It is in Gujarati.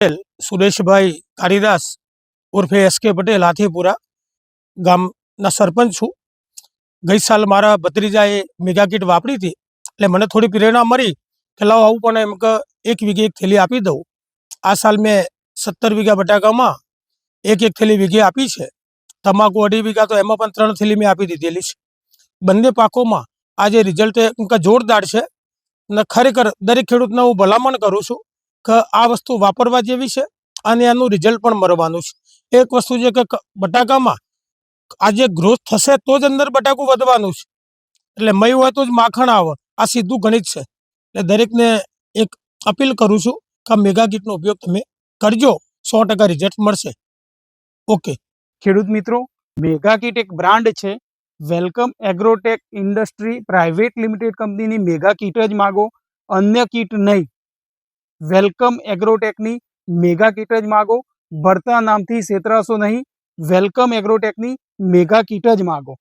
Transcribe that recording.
પટેલ, સુરેશભાઈ કારીદાસ ઉર્ફે એસ કે પટેલ, હાથીપુરા ગામના સરપંચ છું. ગઈ સાલ મારા ભત્રીજાએ મેગા કીટ વાપરી હતી, એટલે મને થોડી પ્રેરણા મળી કે લાવો આવું પણ એમ કે એક વીઘે એક થેલી આપી દઉં. આ સાલ મેં સત્તર વીઘા બટાકામાં એક એક થેલી વીઘે આપી છે. તમાકુ અઢી વીઘા તો એમાં પણ ત્રણ થેલી મેં આપી દીધેલી છે. બંને પાકોમાં આજે રિઝલ્ટ એમ કે જોરદાર છે. અને ખરેખર દરેક ખેડૂતને હું ભલામણ કરું છું કે આ વસ્તુ વાપરવા જેવી છે અને એનું રિઝલ્ટ પણ મળવાનું છે. એક વસ્તુ છે કે બટાકામાં આજે ગ્રોથ થશે તો જ અંદર બટાકું વધવાનું છે. એટલે મય હોય તો જ માખણ આવે. આ સીધું ગણિત છે. એટલે દરેકને એક અપીલ કરું છું કે મેગા કીટનો ઉપયોગ તમે કરજો. સો ટકા રિઝલ્ટ મળશે. ઓકે ખેડૂત મિત્રો મેગા કીટ એક બ્રાન્ડ છે. Welcome agrotech industry private limited કંપનીની મેગા કીટ જ માગો. અન્ય કીટ નહીં. વેલકમ એગ્રોટેકની મેગા કીટ જ માગો. ભરતા નામથી છેતરાશો નહીં. વેલકમ એગ્રોટેકની મેગા કીટ જ માગો.